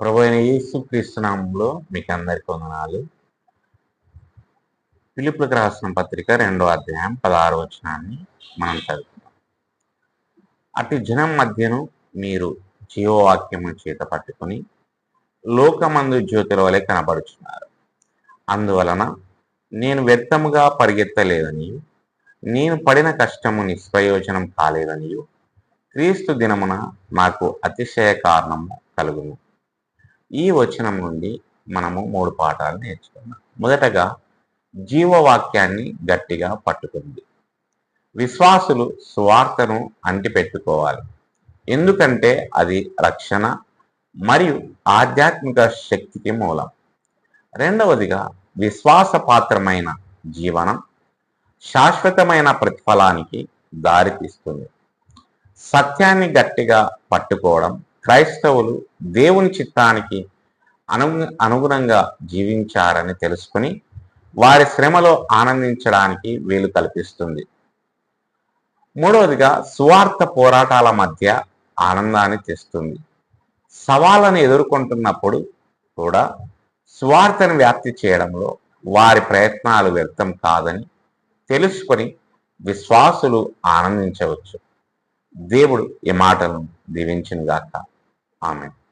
ప్రభు అయిన యేసు క్రీస్తునామంలో మీకు అందరికీ వందనాలు. పిలుపులకు రాసిన పత్రిక రెండో అధ్యాయం పదహారు వచనాన్ని మనం చదువుతున్నాం అటు జనం మధ్యను మీరు జీవవాక్యము చేత పట్టుకొని లోకమందు జ్యోతుల వలె కనబడుచున్నారు. అందువలన నేను వ్యర్థముగా పరిగెత్తలేదని నేను పడిన కష్టము నిష్ప్రయోజనం కాలేదని క్రీస్తు దినమున నాకు అతిశయ కారణము కలుగును. ఈ వచనం నుండి మనము మూడు పాఠాలు నేర్చుకున్నాం. మొదటగా జీవవాక్యాన్ని గట్టిగా పట్టుకుంది. విశ్వాసులు స్వార్థను అంటిపెట్టుకోవాలి. ఎందుకంటే అది రక్షణ మరియు ఆధ్యాత్మిక శక్తికి మూలం. రెండవదిగా విశ్వాసపాత్రమైన జీవనం శాశ్వతమైన ప్రతిఫలానికి దారితీస్తుంది. సత్యాన్ని గట్టిగా పట్టుకోవడం క్రైస్తవులు దేవుని చిత్తానికి అను అనుగుణంగా జీవించారని తెలుసుకుని వారి శ్రమలో ఆనందించడానికి వీలు కల్పిస్తుంది. మూడవదిగా స్వార్థ పోరాటాల మధ్య ఆనందాన్ని తెస్తుంది. సవాళ్ళను ఎదుర్కొంటున్నప్పుడు కూడా స్వార్థను వ్యాప్తి చేయడంలో వారి ప్రయత్నాలు వ్యర్థం కాదని తెలుసుకొని విశ్వాసులు ఆనందించవచ్చు. దేవుడు ఈ మాటలను దీవించినగాక. Amen.